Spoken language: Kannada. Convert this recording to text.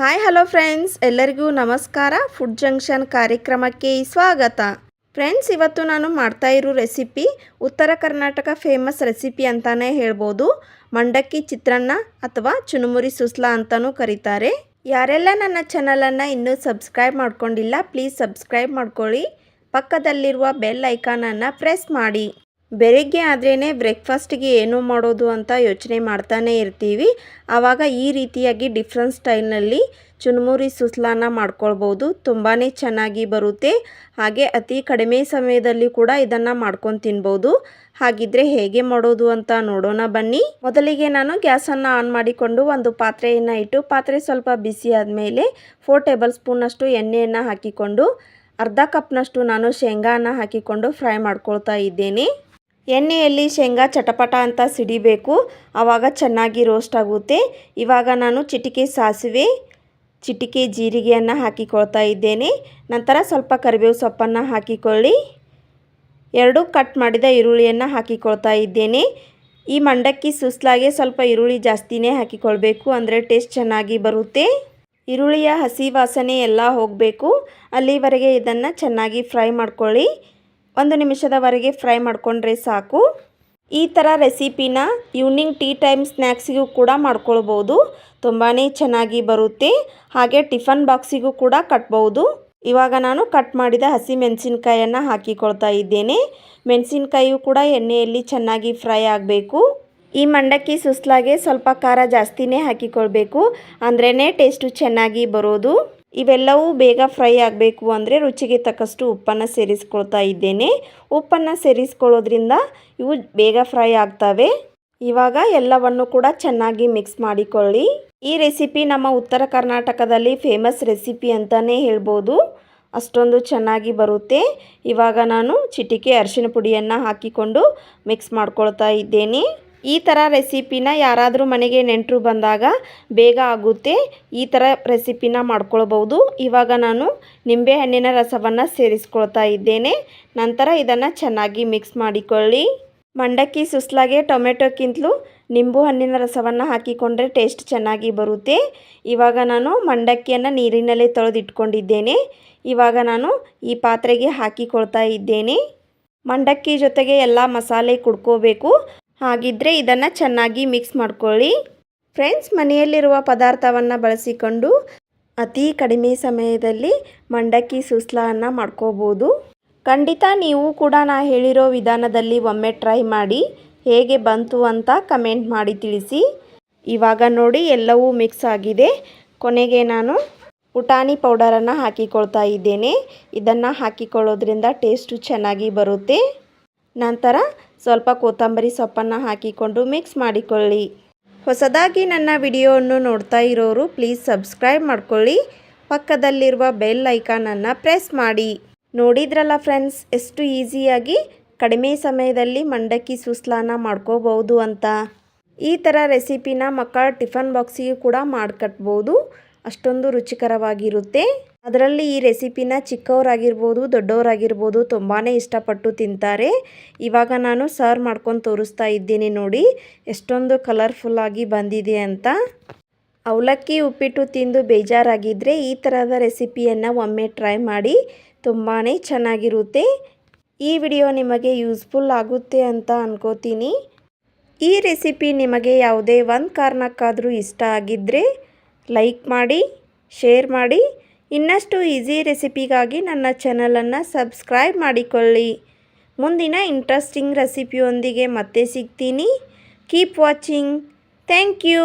ಹಾಯ್ ಹಲೋ ಫ್ರೆಂಡ್ಸ್ ಎಲ್ಲರಿಗೂ ನಮಸ್ಕಾರ. ಫುಡ್ ಜಂಕ್ಷನ್ ಕಾರ್ಯಕ್ರಮಕ್ಕೆ ಸ್ವಾಗತ. ಫ್ರೆಂಡ್ಸ್ ಇವತ್ತು ನಾನು ಮಾಡ್ತಾ ಇರೋ ರೆಸಿಪಿ ಉತ್ತರ ಕರ್ನಾಟಕ ಫೇಮಸ್ ರೆಸಿಪಿ ಅಂತಲೇ ಹೇಳ್ಬೋದು. ಮಂಡಕ್ಕಿ ಚಿತ್ರಾನ್ನ ಅಥವಾ ಚುನುಮುರಿ ಸುಸ್ಲಾ ಅಂತಲೂ ಕರೀತಾರೆ. ಯಾರೆಲ್ಲ ನನ್ನ ಚಾನಲನ್ನು ಇನ್ನೂ ಸಬ್ಸ್ಕ್ರೈಬ್ ಮಾಡ್ಕೊಂಡಿಲ್ಲ ಪ್ಲೀಸ್ ಸಬ್ಸ್ಕ್ರೈಬ್ ಮಾಡ್ಕೊಳ್ಳಿ. ಪಕ್ಕದಲ್ಲಿರುವ ಬೆಲ್ ಐಕಾನನ್ನು ಪ್ರೆಸ್ ಮಾಡಿ. ಬೆಳಿಗ್ಗೆ ಆದ್ರೇ ಬ್ರೇಕ್ಫಾಸ್ಟಿಗೆ ಏನು ಮಾಡೋದು ಅಂತ ಯೋಚನೆ ಮಾಡ್ತಾನೆ ಇರ್ತೀವಿ. ಆವಾಗ ಈ ರೀತಿಯಾಗಿ ಡಿಫ್ರೆಂಟ್ ಸ್ಟೈಲ್ನಲ್ಲಿ ಚುನ್ಮುರಿ ಸುಸ್ಲಾನ ಮಾಡ್ಕೊಳ್ಬೋದು. ತುಂಬಾ ಚೆನ್ನಾಗಿ ಬರುತ್ತೆ. ಹಾಗೆ ಅತಿ ಕಡಿಮೆ ಸಮಯದಲ್ಲಿ ಕೂಡ ಇದನ್ನು ಮಾಡ್ಕೊಂಡು ತಿನ್ಬೋದು. ಹಾಗಿದ್ರೆ ಹೇಗೆ ಮಾಡೋದು ಅಂತ ನೋಡೋಣ ಬನ್ನಿ. ಮೊದಲಿಗೆ ನಾನು ಗ್ಯಾಸನ್ನು ಆನ್ ಮಾಡಿಕೊಂಡು ಒಂದು ಪಾತ್ರೆಯನ್ನು ಇಟ್ಟು, ಪಾತ್ರೆ ಸ್ವಲ್ಪ ಬಿಸಿ ಆದಮೇಲೆ ಫೋರ್ ಟೇಬಲ್ ಸ್ಪೂನಷ್ಟು ಎಣ್ಣೆಯನ್ನು ಹಾಕಿಕೊಂಡು, ಅರ್ಧ ಕಪ್ನಷ್ಟು ನಾನು ಶೇಂಗಾನ ಹಾಕಿಕೊಂಡು ಫ್ರೈ ಮಾಡ್ಕೊಳ್ತಾ ಇದ್ದೇನೆ. ಎಣ್ಣೆಯಲ್ಲಿ ಶೇಂಗಾ ಚಟಪಟ ಅಂತ ಸಿಡಿಬೇಕು. ಆವಾಗ ಚೆನ್ನಾಗಿ ರೋಸ್ಟ್ ಆಗುತ್ತೆ. ಇವಾಗ ನಾನು ಚಿಟಿಕೆ ಸಾಸಿವೆ, ಚಿಟಿಕೆ ಜೀರಿಗೆಯನ್ನು ಹಾಕಿಕೊಳ್ತಾ ಇದ್ದೇನೆ. ನಂತರ ಸ್ವಲ್ಪ ಕರಿಬೇವು ಸೊಪ್ಪನ್ನು ಹಾಕಿಕೊಳ್ಳಿ. ಎರಡು ಕಟ್ ಮಾಡಿದ ಈರುಳ್ಳಿಯನ್ನು ಹಾಕಿಕೊಳ್ತಾ ಇದ್ದೇನೆ. ಈ ಮಂಡಕ್ಕಿ ಸುಸ್ಲಾಗೆ ಸ್ವಲ್ಪ ಈರುಳ್ಳಿ ಜಾಸ್ತಿನೇ ಹಾಕಿಕೊಳ್ಬೇಕು, ಅಂದರೆ ಟೇಸ್ಟ್ ಚೆನ್ನಾಗಿ ಬರುತ್ತೆ. ಈರುಳ್ಳಿಯ ಹಸಿ ವಾಸನೆ ಎಲ್ಲ ಹೋಗಬೇಕು. ಅಲ್ಲಿವರೆಗೆ ಇದನ್ನು ಚೆನ್ನಾಗಿ ಫ್ರೈ ಮಾಡ್ಕೊಳ್ಳಿ. ಒಂದು ನಿಮಿಷದವರೆಗೆ ಫ್ರೈ ಮಾಡಿಕೊಂಡ್ರೆ ಸಾಕು. ಈ ಥರ ರೆಸಿಪಿನ ಈವ್ನಿಂಗ್ ಟೀ ಟೈಮ್ ಸ್ನ್ಯಾಕ್ಸಿಗೂ ಕೂಡ ಮಾಡ್ಕೊಳ್ಬೋದು. ತುಂಬಾ ಚೆನ್ನಾಗಿ ಬರುತ್ತೆ. ಹಾಗೆ ಟಿಫನ್ ಬಾಕ್ಸಿಗೂ ಕೂಡ ಕಟ್ಬೋದು. ಇವಾಗ ನಾನು ಕಟ್ ಮಾಡಿದ ಹಸಿ ಮೆಣಸಿನ್ಕಾಯನ್ನು ಹಾಕಿಕೊಳ್ತಾ ಇದ್ದೇನೆ. ಮೆಣಸಿನ್ಕಾಯಿಯು ಕೂಡ ಎಣ್ಣೆಯಲ್ಲಿ ಚೆನ್ನಾಗಿ ಫ್ರೈ ಆಗಬೇಕು. ಈ ಮಂಡಕ್ಕಿ ಸುಸ್ಲಾಗೆ ಸ್ವಲ್ಪ ಖಾರ ಜಾಸ್ತಿನೇ ಹಾಕಿಕೊಳ್ಬೇಕು. ಅಂದ್ರೇ ಟೇಸ್ಟು ಚೆನ್ನಾಗಿ ಬರೋದು. ಇವೆಲ್ಲವೂ ಬೇಗ ಫ್ರೈ ಆಗಬೇಕು ಅಂದರೆ ರುಚಿಗೆ ತಕ್ಕಷ್ಟು ಉಪ್ಪನ್ನು ಸೇರಿಸ್ಕೊಳ್ತಾ ಇದ್ದೇನೆ. ಉಪ್ಪನ್ನು ಸೇರಿಸ್ಕೊಳ್ಳೋದ್ರಿಂದ ಇವು ಬೇಗ ಫ್ರೈ ಆಗ್ತವೆ. ಇವಾಗ ಎಲ್ಲವನ್ನು ಕೂಡ ಚೆನ್ನಾಗಿ ಮಿಕ್ಸ್ ಮಾಡಿಕೊಳ್ಳಿ. ಈ ರೆಸಿಪಿ ನಮ್ಮ ಉತ್ತರ ಕರ್ನಾಟಕದಲ್ಲಿ ಫೇಮಸ್ ರೆಸಿಪಿ ಅಂತಲೇ ಹೇಳ್ಬೋದು. ಅಷ್ಟೊಂದು ಚೆನ್ನಾಗಿ ಬರುತ್ತೆ. ಇವಾಗ ನಾನು ಚಿಟಿಕೆ ಅರಿಶಿನ ಪುಡಿಯನ್ನು ಹಾಕಿಕೊಂಡು ಮಿಕ್ಸ್ ಮಾಡ್ಕೊಳ್ತಾ ಇದ್ದೇನೆ. ಈ ಥರ ರೆಸಿಪಿನ ಯಾರಾದರೂ ಮನೆಗೆ ನೆಂಟರು ಬಂದಾಗ ಬೇಗ ಆಗುತ್ತೆ. ಈ ಥರ ರೆಸಿಪಿನ ಮಾಡ್ಕೊಳ್ಬೋದು ಇವಾಗ ನಾನು ನಿಂಬೆಹಣ್ಣಿನ ರಸವನ್ನು ಸೇರಿಸ್ಕೊಳ್ತಾ ಇದ್ದೇನೆ. ನಂತರ ಇದನ್ನು ಚೆನ್ನಾಗಿ ಮಿಕ್ಸ್ ಮಾಡಿಕೊಳ್ಳಿ. ಮಂಡಕ್ಕಿ ಸುಸ್ಲಾಗೆ ಟೊಮೆಟೊಕ್ಕಿಂತಲೂ ನಿಂಬು ಹಣ್ಣಿನ ರಸವನ್ನು ಹಾಕಿಕೊಂಡ್ರೆ ಟೇಸ್ಟ್ ಚೆನ್ನಾಗಿ ಬರುತ್ತೆ. ಇವಾಗ ನಾನು ಮಂಡಕ್ಕಿಯನ್ನು ನೀರಿನಲ್ಲೇ ತೊಳೆದಿಟ್ಕೊಂಡಿದ್ದೇನೆ. ಇವಾಗ ನಾನು ಈ ಪಾತ್ರೆಗೆ ಹಾಕಿಕೊಳ್ತಾ ಇದ್ದೇನೆ. ಮಂಡಕ್ಕಿ ಜೊತೆಗೆ ಎಲ್ಲ ಮಸಾಲೆ ಕುಡ್ಕೋಬೇಕು. ಹಾಗಿದ್ದರೆ ಇದನ್ನು ಚೆನ್ನಾಗಿ ಮಿಕ್ಸ್ ಮಾಡ್ಕೊಳ್ಳಿ. ಫ್ರೆಂಡ್ಸ್ ಮನೆಯಲ್ಲಿರುವ ಪದಾರ್ಥವನ್ನು ಬಳಸಿಕೊಂಡು ಅತಿ ಕಡಿಮೆ ಸಮಯದಲ್ಲಿ ಮಂಡಕ್ಕಿ ಸುಸ್ಲಾವನ್ನು ಮಾಡ್ಕೋಬೋದು. ಖಂಡಿತ ನೀವು ಕೂಡ ನಾ ಹೇಳಿರೋ ವಿಧಾನದಲ್ಲಿ ಒಮ್ಮೆ ಟ್ರೈ ಮಾಡಿ ಹೇಗೆ ಬಂತು ಅಂತ ಕಮೆಂಟ್ ಮಾಡಿ ತಿಳಿಸಿ. ಇವಾಗ ನೋಡಿ ಎಲ್ಲವೂ ಮಿಕ್ಸ್ ಆಗಿದೆ. ಕೊನೆಗೆ ನಾನು ಪುಟಾಣಿ ಪೌಡರನ್ನು ಹಾಕಿಕೊಳ್ತಾ ಇದ್ದೇನೆ. ಇದನ್ನು ಹಾಕಿಕೊಳ್ಳೋದ್ರಿಂದ ಟೇಸ್ಟು ಚೆನ್ನಾಗಿ ಬರುತ್ತೆ. ನಂತರ ಸ್ವಲ್ಪ ಕೊತ್ತಂಬರಿ ಸೊಪ್ಪನ್ನು ಹಾಕಿಕೊಂಡು ಮಿಕ್ಸ್ ಮಾಡಿಕೊಳ್ಳಿ. ಹೊಸದಾಗಿ ನನ್ನ ವಿಡಿಯೋವನ್ನು ನೋಡ್ತಾ ಇರೋರು ಪ್ಲೀಸ್ ಸಬ್ಸ್ಕ್ರೈಬ್ ಮಾಡಿಕೊಳ್ಳಿ. ಪಕ್ಕದಲ್ಲಿರುವ ಬೆಲ್ ಐಕಾನನ್ನು ಪ್ರೆಸ್ ಮಾಡಿ. ನೋಡಿದ್ರಲ್ಲ ಫ್ರೆಂಡ್ಸ್, ಎಷ್ಟು ಈಸಿಯಾಗಿ ಕಡಿಮೆ ಸಮಯದಲ್ಲಿ ಮಂಡಕ್ಕಿ ಸುಸ್ಲಾನ ಮಾಡ್ಕೋಬಹುದು ಅಂತ. ಈ ಥರ ರೆಸಿಪಿನ ಮಕ್ಕಳ ಟಿಫನ್ ಬಾಕ್ಸಿಗೂ ಕೂಡ ಮಾಡಿಕಟ್ಬೋದು. ಅಷ್ಟೊಂದು ರುಚಿಕರವಾಗಿರುತ್ತೆ. ಅದರಲ್ಲಿ ಈ ರೆಸಿಪಿನ ಚಿಕ್ಕವರಾಗಿರ್ಬೋದು, ದೊಡ್ಡವರಾಗಿರ್ಬೋದು ತುಂಬಾ ಇಷ್ಟಪಟ್ಟು ತಿಂತಾರೆ. ಇವಾಗ ನಾನು ಸರ್ವ್ ಮಾಡ್ಕೊಂಡು ತೋರಿಸ್ತಾ ಇದ್ದೀನಿ ನೋಡಿ, ಎಷ್ಟೊಂದು ಕಲರ್ಫುಲ್ಲಾಗಿ ಬಂದಿದೆ ಅಂತ. ಅವಲಕ್ಕಿ ಉಪ್ಪಿಟ್ಟು ತಿಂದು ಬೇಜಾರಾಗಿದ್ದರೆ ಈ ಥರದ ರೆಸಿಪಿಯನ್ನು ಒಮ್ಮೆ ಟ್ರೈ ಮಾಡಿ ತುಂಬಾ ಚೆನ್ನಾಗಿರುತ್ತೆ. ಈ ವಿಡಿಯೋ ನಿಮಗೆ ಯೂಸ್ಫುಲ್ ಆಗುತ್ತೆ ಅಂತ ಅನ್ಕೋತೀನಿ. ಈ ರೆಸಿಪಿ ನಿಮಗೆ ಯಾವುದೇ ಒಂದು ಕಾರಣಕ್ಕಾದರೂ ಇಷ್ಟ ಆಗಿದ್ದರೆ ಲೈಕ್ ಮಾಡಿ, ಶೇರ್ ಮಾಡಿ. ಇನ್ನಷ್ಟು ಈಸಿ ರೆಸಿಪಿಗಾಗಿ ನನ್ನ ಚಾನಲನ್ನು ಸಬ್ಸ್ಕ್ರೈಬ್ ಮಾಡಿಕೊಳ್ಳಿ. ಮುಂದಿನ ಇಂಟ್ರೆಸ್ಟಿಂಗ್ ರೆಸಿಪಿಯೊಂದಿಗೆ ಮತ್ತೆ ಸಿಗ್ತೀನಿ. Keep watching thank you